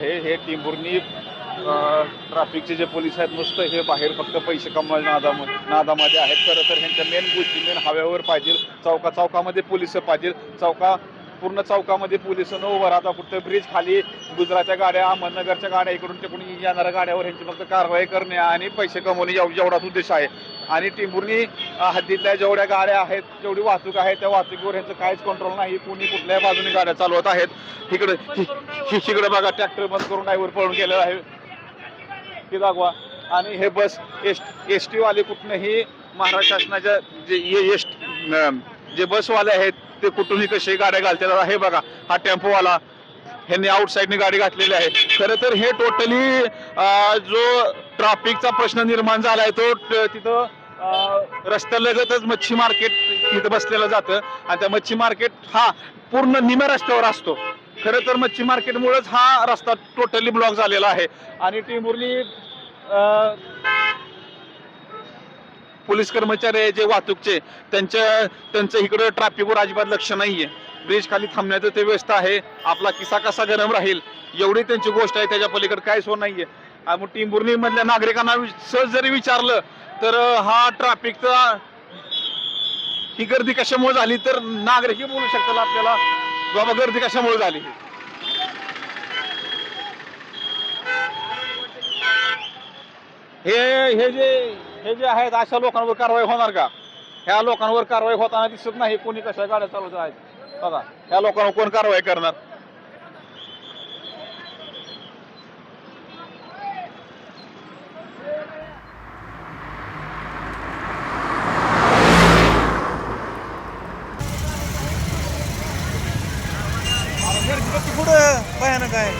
हे हे टिंबुर्णी ट्रॅफिकचे जे पोलीस आहेत नुसतं हे बाहेर फक्त पैसे कमवायला नादा नादामध्ये आहेत. खरं तर ह्यांच्या मेन गोष्टी मेन हव्यावर पाहिजे चौका चौकामध्ये पोलीस पाहिजे. चौका पूर्ण चौकामध्ये पोलीस उभं राहता. फक्त ब्रिज खाली गुजरातच्या गाड्या अहमदनगरच्या गाड्या इकडून तिकडून येणाऱ्या गाड्यावर ह्यांची फक्त कारवाई करणे आणि पैसे कमवणे एव- एवढाच उद्देश आहे. आणि टिंबुर्णी हद्दीतल्या जेवढ्या गाड्या आहेत जेवढी वाहतूक आहे त्या वाहतुकीवर ह्यांचं काहीच कंट्रोल नाही. कुणी कुठल्याही बाजूने गाड्या चालवत आहेत. इकडे तिकडे बघा ट्रॅक्टर बंद करून ड्रायव्हर पळून गेलेला आहे. ते दाखवा. आणि हे बस एस एस टीवाले कुठनंही महाराष्ट्र शासनाच्या जे एस जे बसवाले आहेत ते कुठूनही कसे गाड्या घालतात. हे बघा हा टेम्पोवाला ह्यांनी आउटसाईडने गाडी घातलेली आहे. खरं तर हे टोटली जो ट्रॅफिकचा प्रश्न निर्माण झाला आहे तो ट- तिथं रस्त्यालगतच मच्छी मार्केट तिथं बसलेलं जातं. आणि त्या मच्छी मार्केट हा पूर्ण निम्या रस्त्यावर असतो. खरं तर मच्छी मार्केटमुळेच हा रस्ता टोटली ब्लॉक झालेला आहे. आणि टिंबुर्ली पोलीस कर्मचारी आहे जे वाहतूकचे त्यांच्या त्यांचं इकडं ट्रॅफिकवर अजिबात लक्ष नाहीये. ब्रिज खाली थांबण्याचं ते व्यवस्था आहे. आपला किस्सा कसा गरम राहील एवढी त्यांची गोष्ट आहे. त्याच्या पलीकडे काहीच होत नाहीये. मग टिंबुर्णी मधल्या नागरिकांना सहज जरी विचारलं तर हा ट्रॅफिकचा ही गर्दी कशामुळे झाली? तर नागरिकही बोलू शकतात आपल्याला बाबा गर्दी कशामुळे झाली? हे हे जे हे जे आहेत अशा लोकांवर कारवाई होणार का? ह्या लोकांवर कारवाई होताना दिसत नाही कोणी कशा गाड्या चालवत आहेत. बघा ह्या लोकांवर कोण कारवाई करणार? कुठं भयानक काय